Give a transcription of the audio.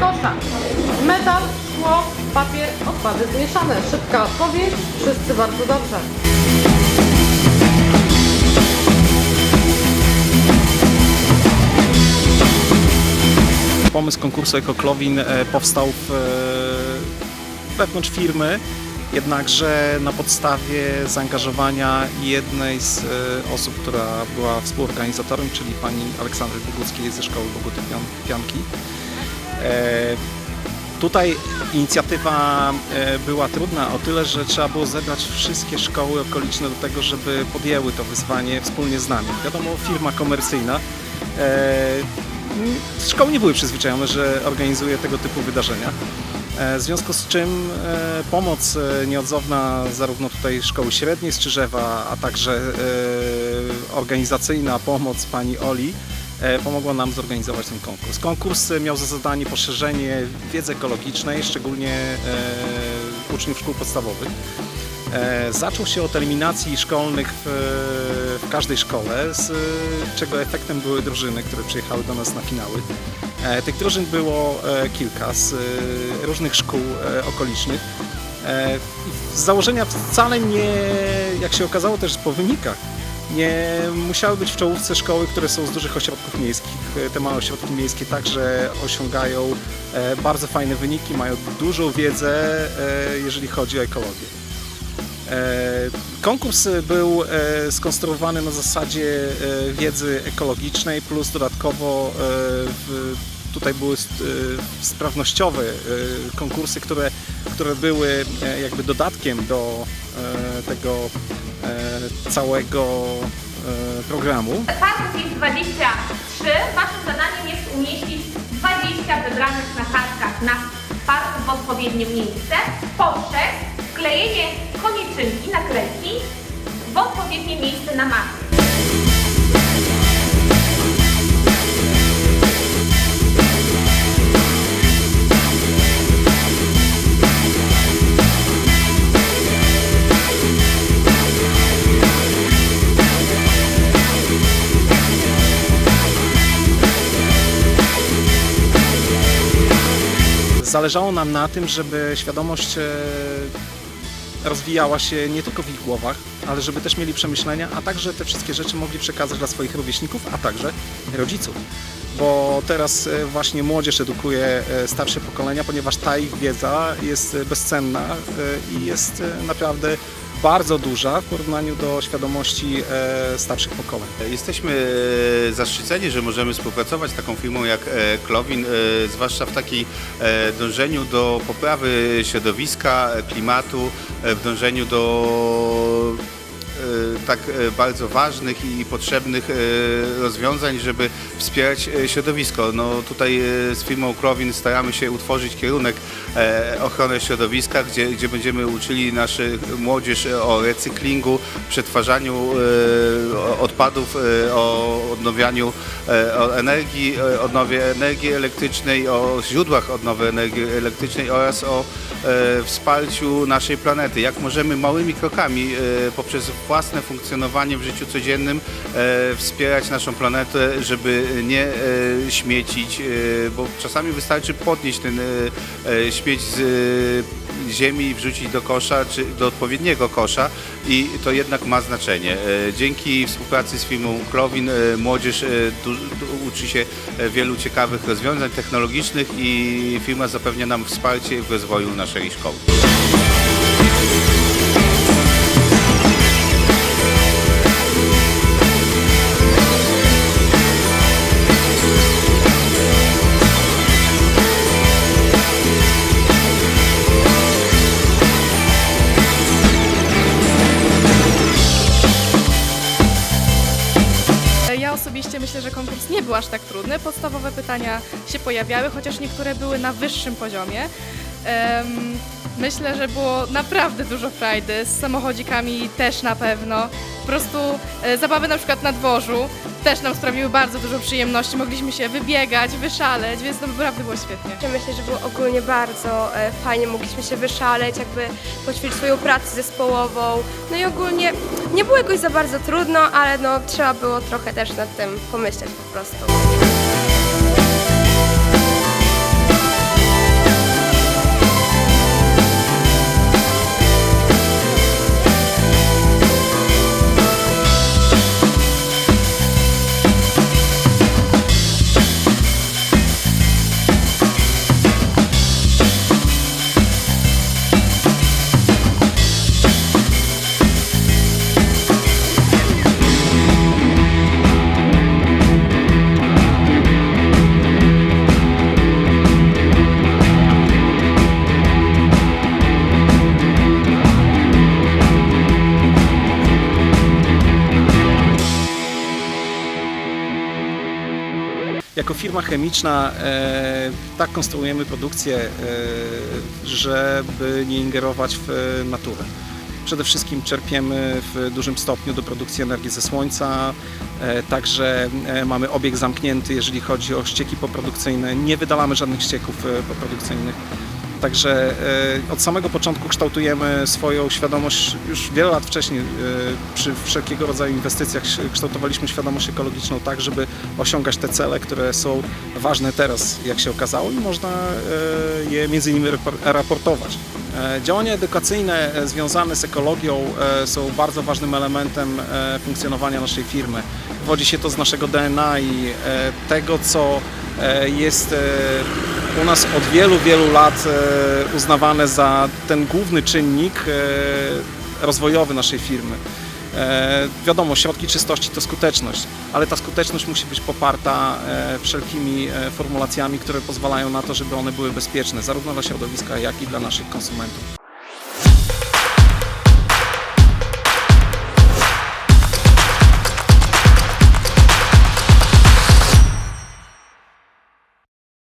kosza. Metal, szkło, papier, odpady zmieszane. Szybka odpowiedź, wszyscy bardzo dobrze. Pomysł konkursu Ekoklowin e, powstał w, e, wewnątrz firmy, jednakże na podstawie zaangażowania jednej z e, osób, która była współorganizatorem, czyli pani Aleksandry Boguckiej ze Szkoły Boguty Pian- Pianki. E, Tutaj inicjatywa e, była trudna o tyle, że trzeba było zebrać wszystkie szkoły okoliczne do tego, żeby podjęły to wyzwanie wspólnie z nami. Wiadomo, firma komercyjna. e, Szkoły nie były przyzwyczajone, że organizuje tego typu wydarzenia. W związku z czym pomoc nieodzowna zarówno tutaj szkoły średniej z Czyżewa, a także organizacyjna pomoc pani Oli pomogła nam zorganizować ten konkurs. Konkurs e, miał za zadanie poszerzenie wiedzy ekologicznej, szczególnie e, uczniów szkół podstawowych. E, Zaczął się od eliminacji szkolnych w, w każdej szkole, z czego efektem były drużyny, które przyjechały do nas na finały. E, Tych drużyn było e, kilka z e, różnych szkół e, okolicznych. E, Z założenia wcale nie, jak się okazało też po wynikach, nie musiały być w czołówce szkoły, które są z dużych ośrodków miejskich. Te małe ośrodki miejskie także osiągają e, bardzo fajne wyniki, mają dużą wiedzę, e, jeżeli chodzi o ekologię. E, Konkurs był skonstruowany na zasadzie wiedzy ekologicznej, plus dodatkowo tutaj były sprawnościowe konkursy, które, które były jakby dodatkiem do tego całego e, programu. Kartów jest 23. Waszym zadaniem jest umieścić 20 wybranych na kartkach na parku w odpowiednie miejsce poprzez wklejenie koniczynki, naklejki w odpowiednie miejsce na mapie. Zależało nam na tym, żeby świadomość e, rozwijała się nie tylko w ich głowach, ale żeby też mieli przemyślenia, a także te wszystkie rzeczy mogli przekazać dla swoich rówieśników, a także rodziców. Bo teraz e, właśnie młodzież edukuje e, starsze pokolenia, ponieważ ta ich wiedza jest bezcenna i jest naprawdę bardzo duża w porównaniu do świadomości e, starszych pokoleń. Jesteśmy e, zaszczyceni, że możemy współpracować z taką firmą jak e, Klowin, zwłaszcza w takim dążeniu do poprawy środowiska, klimatu, w dążeniu do tak e, bardzo ważnych i potrzebnych e, rozwiązań, żeby wspierać e, środowisko. No tutaj e, z firmą Klowin staramy się utworzyć kierunek e, ochrony środowiska, gdzie, gdzie będziemy uczyli naszą młodzież o recyklingu, przetwarzaniu e, odpadów, e, o odnawianiu e, o energii, e, odnowie energii elektrycznej, o źródłach odnowy energii elektrycznej oraz o e, wsparciu naszej planety. Jak możemy małymi krokami e, poprzez własne funkcjonowanie w życiu codziennym e, wspierać naszą planetę, żeby nie e, śmiecić, e, bo czasami wystarczy podnieść ten śmieć z ziemi i wrzucić do kosza, czy do odpowiedniego kosza i to jednak ma znaczenie. Dzięki współpracy z firmą Klowin młodzież uczy się wielu ciekawych rozwiązań technologicznych i firma zapewnia nam wsparcie w rozwoju naszej szkoły. Osobiście myślę, że konkurs nie był aż tak trudny. Podstawowe pytania się pojawiały, chociaż niektóre były na wyższym poziomie. Myślę, że było naprawdę dużo frajdy, z samochodzikami też na pewno. Po prostu e, zabawy na przykład na dworzu też nam sprawiły bardzo dużo przyjemności. Mogliśmy się wybiegać, wyszaleć, więc to naprawdę było świetnie. Myślę, że było ogólnie bardzo e, fajnie, mogliśmy się wyszaleć, jakby poćwiczyć swoją pracę zespołową. No i ogólnie nie było jakoś za bardzo trudno, ale no trzeba było trochę też nad tym pomyśleć po prostu. Jako firma chemiczna e, tak konstruujemy produkcję, e, żeby nie ingerować w e, naturę. Przede wszystkim czerpiemy w dużym stopniu do produkcji energii ze słońca, także mamy obieg zamknięty, jeżeli chodzi o ścieki poprodukcyjne. Nie wydalamy żadnych ścieków poprodukcyjnych. Także e, od samego początku kształtujemy swoją świadomość już wiele lat wcześniej. e, Przy wszelkiego rodzaju inwestycjach kształtowaliśmy świadomość ekologiczną tak, żeby osiągać te cele, które są ważne teraz, jak się okazało, i można e, je między innymi rapor- raportować. Działania edukacyjne związane z ekologią są bardzo ważnym elementem funkcjonowania naszej firmy. Wywodzi się to z naszego DNA i tego, co jest u nas od wielu, wielu lat e, uznawane za ten główny czynnik e, rozwojowy naszej firmy. E, wiadomo, środki czystości to skuteczność, ale ta skuteczność musi być poparta wszelkimi formulacjami, które pozwalają na to, żeby one były bezpieczne, zarówno dla środowiska, jak i dla naszych konsumentów.